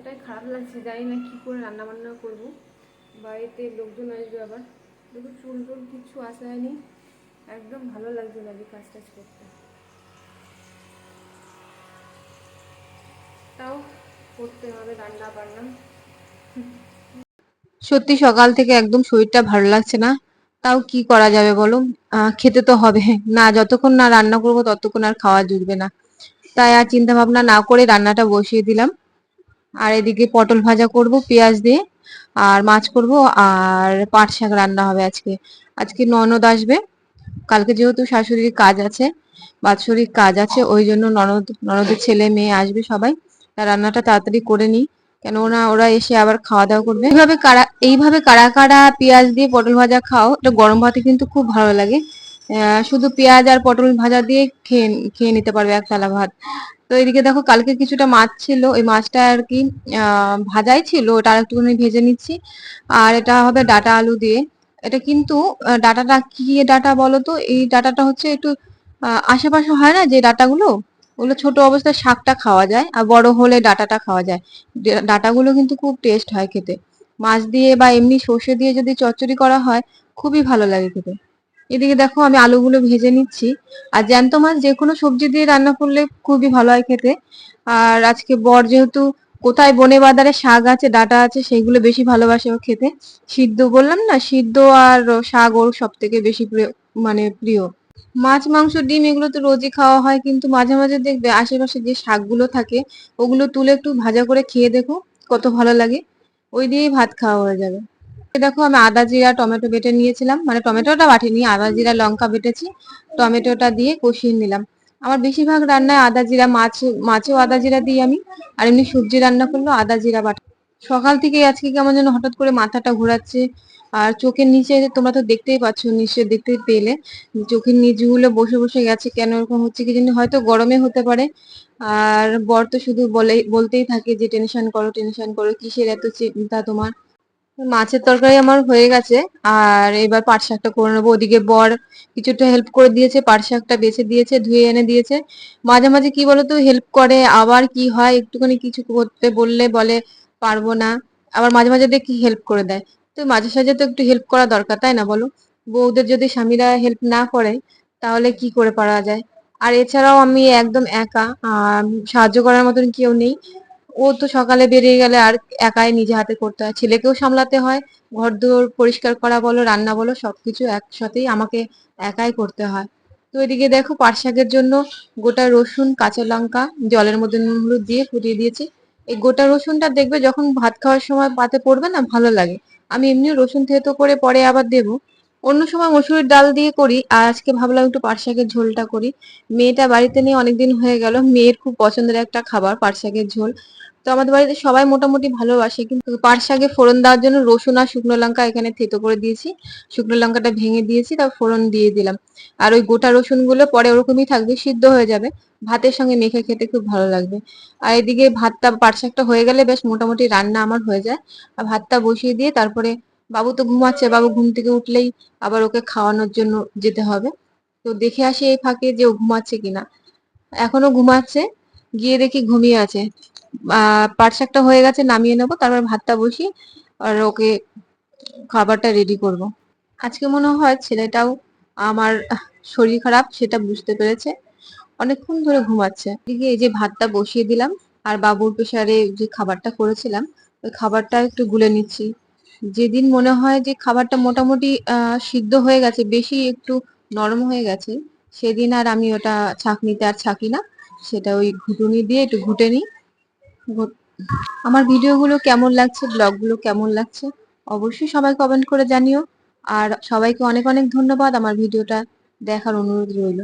এতটাই খারাপ লাগছে, জানি না কী করে রান্না বান্না করব। বাড়িতে লোকজন আসবে আবার। দেখো, চুল টুল কিচ্ছু আসা হয়নি। একদম ভালো লাগছে না কাজ টাজ করতে। তাও করতে হবে রান্না বান্না। সত্যি সকাল থেকে একদম শরীরটা ভালো লাগছে না। তাও কি করা যাবে বলো? খেতে তো হবে। না, যতক্ষণ না রান্না করব ততক্ষণ আর খাওয়া জুটবে না। তাই আর চিন্তা ভাবনা না করে রান্নাটা বসিয়ে দিলাম। আর এদিকে পটল ভাজা করব, পেঁয়াজ দিয়ে, আর মাছ করব, আর পাট শাক রান্না হবে আজকে। আজকে ননদ আসবে। কালকে যেহেতু শাশুড়ির কাজ আছে, বাৎসরিক কাজ আছে, ওই জন্য ননদ, ননদের ছেলে মেয়ে আসবে সবাই। তা রান্নাটা তাড়াতাড়ি করে নিই। কেন ওরা ওরা এসে আবার খাওয়া দাওয়া করবে। এইভাবে কারা এইভাবে কারা কারা পেঁয়াজ দিয়ে পটল ভাজা খাও, এটা গরম ভাতে কিন্তু খুব ভালো লাগে। শুধু পেঁয়াজ আর পটল ভাজা দিয়ে খেয়ে খেয়ে নিতে পারবে এক থালা ভাত। তো এদিকে দেখো কালকে কিছুটা মাছ ছিল, ওই মাছটা আর কি ভাজাই ছিল, ওটা আর একটুখানি ভেজে নিচ্ছি। আর এটা হবে ডাটা আলু দিয়ে। এটা কিন্তু ডাটাটা কি ডাটা বলো তো? এই ডাটাটা হচ্ছে একটু আশেপাশে হয় না যে ডাটাগুলো? ওগুলো ছোট অবস্থায় শাকটা খাওয়া যায় আর বড় হলে ডাটাটা খাওয়া যায়। ডাটাগুলো কিন্তু খুব টেস্ট হয় খেতে। মাছ দিয়ে বা এমনি সর্ষে দিয়ে যদি চচ্চড়ি করা হয়, খুবই ভালো লাগে খেতে। এদিকে দেখো আমি আলুগুলো ভেজে নিচ্ছি। আর জ্যান্ত মাছ যে কোনো সবজি দিয়ে রান্না করলে খুবই ভালো হয় খেতে। আর আজকে বর যেহেতু কোথায় বনে বাজারে শাক আছে, ডাঁটা আছে, সেইগুলো বেশি ভালোবাসে ও খেতে। সিদ্ধ বললাম না, সিদ্ধ আর শাক ওর সব থেকে বেশি প্রিয় মানে প্রিয়। মাছ, মাংস, ডিম এগুলো তো রোজই খাওয়া হয়, কিন্তু মাঝে মাঝে দেখবে আশেপাশে যে শাকগুলো থাকে, ওগুলো তুলে একটু ভাজা করে খেয়ে দেখো কত ভালো লাগে। ওই দিয়েই ভাত খাওয়া হয়ে যাবে। দেখো, আমি আদা জিরা, টমেটো বেটে নিয়েছিলাম। মানে টমেটোটা বাটিনি, আদা জিরা, লঙ্কা বেটেছি, টমেটোটা দিয়ে কষিয়ে নিলাম। আমার বেশিরভাগ রান্নায় আদা জিরা, মাছ, মাছেও আদা জিরা দিই আমি, আর এমনি সবজি রান্না করলেও আদা জিরা বাটা। সকাল থেকে আজকে কেমন যেন হঠাৎ করে মাথাটা ঘোরাচ্ছে, আর চোখের নিচে তোমরা তো দেখতেই পাচ্ছ নিশ্চয় দেখতেই পেলে, চোখের নিচগুলো বসে বসে গেছে, কেন এরকম হচ্ছে কি জানি, হয়তো গরমে হতে পারে। আর বর তো শুধু বলে, বলতেই থাকে যে, টেনশন করো টেনশন করো, কিসের এত চিন্তা তোমার? মাছের তরকারি আমার হয়ে গেছে। আর এবার পাট শাকটা করে নেব। ওদিকে বর কিছুটা হেল্প করে দিয়েছে, পাট শাকটা বেছে দিয়েছে, ধুয়ে এনে দিয়েছে। মাঝে মাঝে কি বলতো হেল্প করে, আবার কি হয়, একটুখানি কিছু করতে বললে বলে, পারব না। আবার মাঝে মাঝে দেখি হেল্প করে দেয়। তো মাঝে সাঝে তো একটু হেল্প করা দরকার, তাই না বলো? বউদের যদি স্বামীরা হেল্প না করে, তাহলে কি করে পারা যায়? আর এছাড়াও আমি একদম একা সাহায্য করার মতন কেউ নেই। ও তো সকালে বেরিয়ে গেলে আর একাই নিজে হাতে করতে হয়। ছেলেকেও সামলাতে হয় ঘর দুয়ার পরিষ্কার করা বলো, রান্না বলো, সবকিছু একসাথেই আমাকে একাই করতে হয়। তো এদিকে দেখো পাট শাকের জন্য গোটা রসুন, কাঁচা লঙ্কা, জলের মধ্যে নুন, হলুদ দিয়ে ফুটিয়ে দিয়েছি। এই গোটা রসুনটা দেখবে যখন ভাত খাওয়ার সময় পাতে পড়বে না, ভালো লাগে। আমি এমনিও রসুন থেতো করে পরে আবার দেবো। অন্য সময় মসুরির ডাল দিয়ে করি, আর আজকে ভাবলাম একটু পাট শাকের ঝোলটা করি। মেয়েটা বাড়িতে নিয়ে অনেকদিন হয়ে গেল, মেয়ের খুব পছন্দের একটা খাবার পাট শাকের ঝোল। তো আমাদের বাড়িতে সবাই মোটামুটি ভালোবাসে, কিন্তু পাট শাকে ফোড়ন দেওয়ার জন্য রসুন আর শুকনো লঙ্কা এখানে থেতো করে দিয়েছি। শুকনো লঙ্কাটা ভেঙে দিয়েছি, তারপর ফোড়ন দিয়ে দিলাম। আর ওই গোটা রসুনগুলো পরে ওরকমই থাকবে, সিদ্ধ হয়ে যাবে। ভাতের সঙ্গে মেখে খেতে খুব ভালো লাগবে। আর এদিকে ভাতটা, পাট শাকটা হয়ে গেলে বেশ মোটামুটি রান্না আমার হয়ে যায়। আর ভাতটা বসিয়ে দিয়ে তারপরে বাবু তো ঘুমাচ্ছে, বাবু ঘুম থেকে উঠলেই আবার ওকে খাওয়ানোর জন্য যেতে হবে। তো দেখে আসি এই ফাঁকে যে ও ঘুমাচ্ছে কিনা। এখনও ঘুমাচ্ছে, গিয়ে দেখি ঘুমিয়ে আছে। পাট শাকটা হয়ে গেছে, নামিয়ে নেব, তারপর ভাতটা বসি আর ওকে খাবারটা রেডি করব। আজকে মনে হয় ছেলেটাও আমার শরীর খারাপ, সেটা বুঝতে পেরেছে। অনেকক্ষণ ধরে ঘুমাচ্ছে। এদিকে এই যে ভাতটা বসিয়ে দিলাম, আর বাবুর প্রেসারে যে খাবারটা করেছিলাম, ওই খাবারটা একটু গুলে নিচ্ছি। যেদিন মনে হয় যে খাবারটা মোটামুটি সিদ্ধ হয়ে গেছে, বেশি একটু নরম হয়ে গেছে, সেদিন আর আমি ওটা ছাঁকনিতে আর ছাঁকি না। সেটা ওই ঘুটুনি দিয়ে একটু ঘুটে নিই। আমার ভিডিওগুলো কেমন লাগছে, ব্লগগুলো কেমন লাগছে, অবশ্যই সবাই কমেন্ট করে জানিও। আর সবাইকে অনেক অনেক ধন্যবাদ, আমার ভিডিওটা দেখার অনুরোধ রইল।